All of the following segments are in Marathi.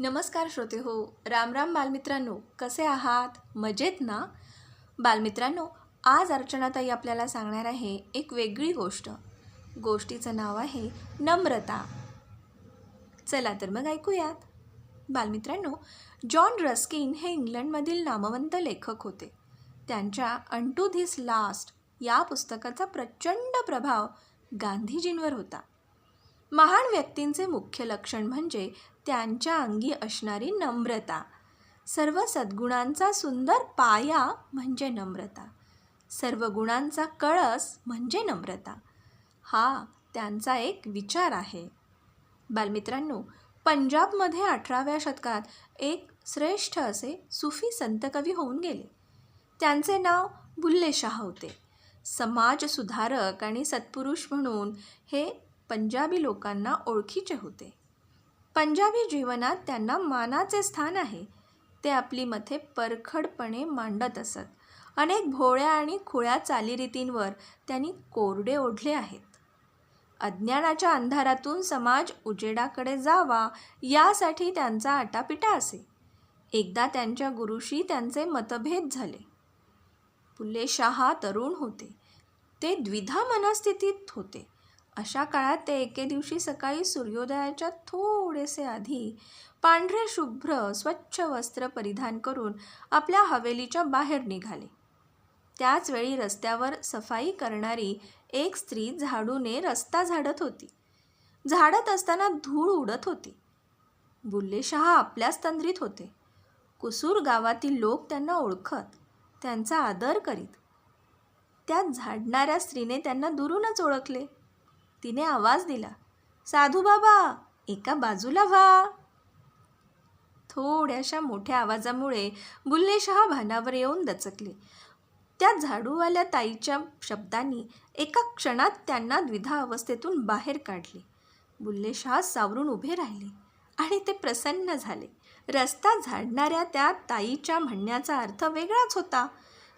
नमस्कार श्रोते हो राम राम बालमित्रांनो कसे आहात? मजेत ना? बालमित्रांनो आज अर्चनाताई आपल्याला सांगणार आहे एक वेगळी गोष्ट. गोष्टीचं नाव आहे नम्रता. चला तर मग ऐकूयात. बालमित्रांनो जॉन रस्किन हे इंग्लंडमधील नामवंत लेखक होते. त्यांच्या अंटू धिस लास्ट या पुस्तकाचा प्रचंड प्रभाव गांधीजींवर होता. महान व्यक्तींचे मुख्य लक्षण म्हणजे त्यांच्या अंगी असणारी नम्रता. सर्व सद्गुणांचा सुंदर पाया म्हणजे नम्रता. सर्व गुणांचा कळस म्हणजे नम्रता. हा त्यांचा एक विचार आहे. बालमित्रांनो पंजाबमध्ये अठराव्या शतकात एक श्रेष्ठ असे सुफी संतकवी होऊन गेले. त्यांचे नाव बुल्ले शाह होते. समाजसुधारक आणि सत्पुरुष म्हणून हे पंजाबी लोकांना ओळखीचे होते. पंजाबी जीवनात त्यांना मानाचे स्थान आहे. ते आपली मते परखडपणे मांडत असत. अनेक भोळ्या आणि खुळ्या चालीरीतींवर त्यांनी कोरडे ओढले आहेत. अज्ञानाच्या अंधारातून समाज उजेडाकडे जावा यासाठी त्यांचा आटापिटा असे. एकदा त्यांच्या गुरुशी त्यांचे मतभेद झाले. पुल्ले शहा तरुण होते. ते द्विधा मनस्थितीत होते. अशा काळात ते एके दिवशी सकाळी सूर्योदयाच्या थोडेसे आधी पांढरे शुभ्र स्वच्छ वस्त्र परिधान करून आपल्या हवेलीच्या बाहेर निघाले. त्याच वेळी रस्त्यावर सफाई करणारी एक स्त्री झाडूने रस्ता झाडत होती. झाडत असताना धूळ उडत होती. बुल्लेशहा आपल्याच तंद्रीत होते. कुसूर गावातील लोक त्यांना ओळखत त्यांचा आदर करीत. त्या झाडणाऱ्या स्त्रीने त्यांना दुरूनच ओळखले. तिने आवाज दिला साधू बाबा एका बाजूला व्हा. थोड्याशा मोठ्या आवाजामुळे बुल्लेशहा भानावर येऊन दचकले. त्या झाडूवाल्या ताईच्या शब्दांनी एका क्षणात त्यांना द्विधा अवस्थेतून बाहेर काढले. बुल्लेशहा सावरून उभे राहिले आणि ते प्रसन्न झाले. रस्ता झाडणाऱ्या त्या ताईच्या म्हणण्याचा अर्थ वेगळाच होता.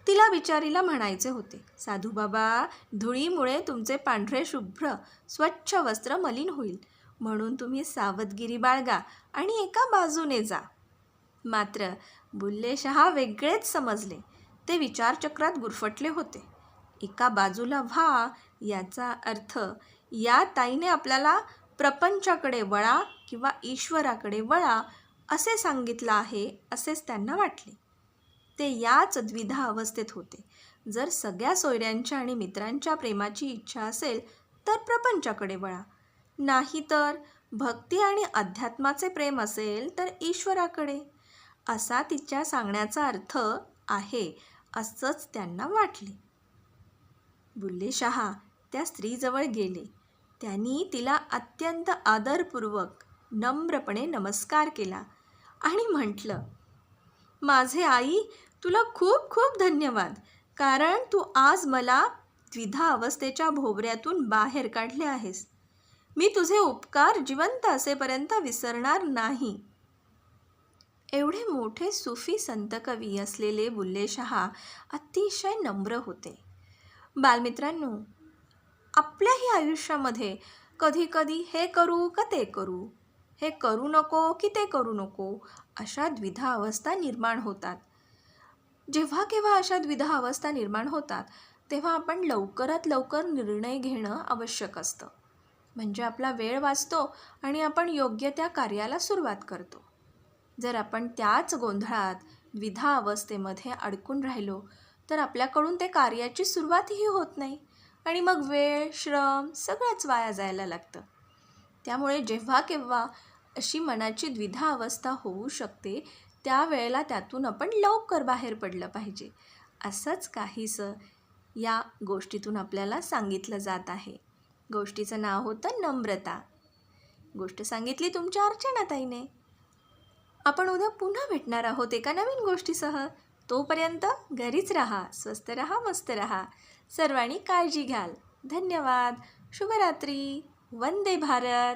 तिला विचारीला म्हणायचे होते साधूबाबा धुळीमुळे तुमचे पांढरे शुभ्र स्वच्छ वस्त्र मलिन होईल. म्हणून तुम्ही सावधगिरी बाळगा आणि एका बाजूने जा. मात्र बुल्लेशहा वेगळेच समजले. ते विचारचक्रात गुरफटले होते. एका बाजूला व्हा याचा अर्थ या ताईने आपल्याला प्रपंचाकडे वळा किंवा ईश्वराकडे वळा असे सांगितलं आहे असेच त्यांना वाटले. ते याच द्विधा अवस्थेत होते. जर सगळ्या सोयऱ्यांच्या आणि मित्रांच्या प्रेमाची इच्छा असेल तर प्रपंचाकडे वळा. नाहीतर भक्ती आणि अध्यात्माचे प्रेम असेल तर ईश्वराकडे. असा तिच्या सांगण्याचा अर्थ आहे असंच त्यांना वाटले. बुल्ले शहा त्या स्त्रीजवळ गेले. त्यांनी तिला अत्यंत आदरपूर्वक नम्रपणे नमस्कार केला आणि म्हटलं माझे आई तुला खूप खूप धन्यवाद. कारण तू आज मला द्विधा अवस्थेच्या भोवऱ्यातून बाहेर काढले आहेस. मी तुझे उपकार जिवंत असेपर्यंत विसरणार नाही. एवढे मोठे सुफी संतकवी असलेले बुल्लेशहा अतिशय नम्र होते. बालमित्रांनो आपल्याही आयुष्यामध्ये कधीकधी हे करू का ते करू? हे करू नको की ते करू नको अशा द्विधा अवस्था निर्माण होतात. जेव्हा केव्हा अशा द्विधा अवस्था निर्माण होतात तेव्हा आपण लवकरात लवकर निर्णय घेणं आवश्यक असतं. म्हणजे आपला वेळ वाचतो आणि आपण योग्य त्या कार्याला सुरुवात करतो. जर आपण त्याच गोंधळात द्विधा अवस्थेमध्ये अडकून राहिलो तर आपल्याकडून ते कार्याची सुरुवातही होत नाही आणि मग वेळ श्रम सगळंच वाया जायला लागतं. त्यामुळे जेव्हा केव्हा अशी मनाची द्विधा अवस्था होऊ शकते त्यावेळेला त्यातून आपण लवकर बाहेर पडलं पाहिजे. असंच काहीसं या गोष्टीतून आपल्याला सांगितलं जात आहे. गोष्टीचं नाव होतं नम्रता. गोष्ट सांगितली तुमच्या अर्चनाताईने आपण उद्या पुन्हा भेटणार आहोत एका नवीन गोष्टीसह. तोपर्यंत घरीच राहा स्वस्त राहा मस्त राहा. सर्वांनी काळजी घ्याल. धन्यवाद. शुभरात्री. वंदे भारत.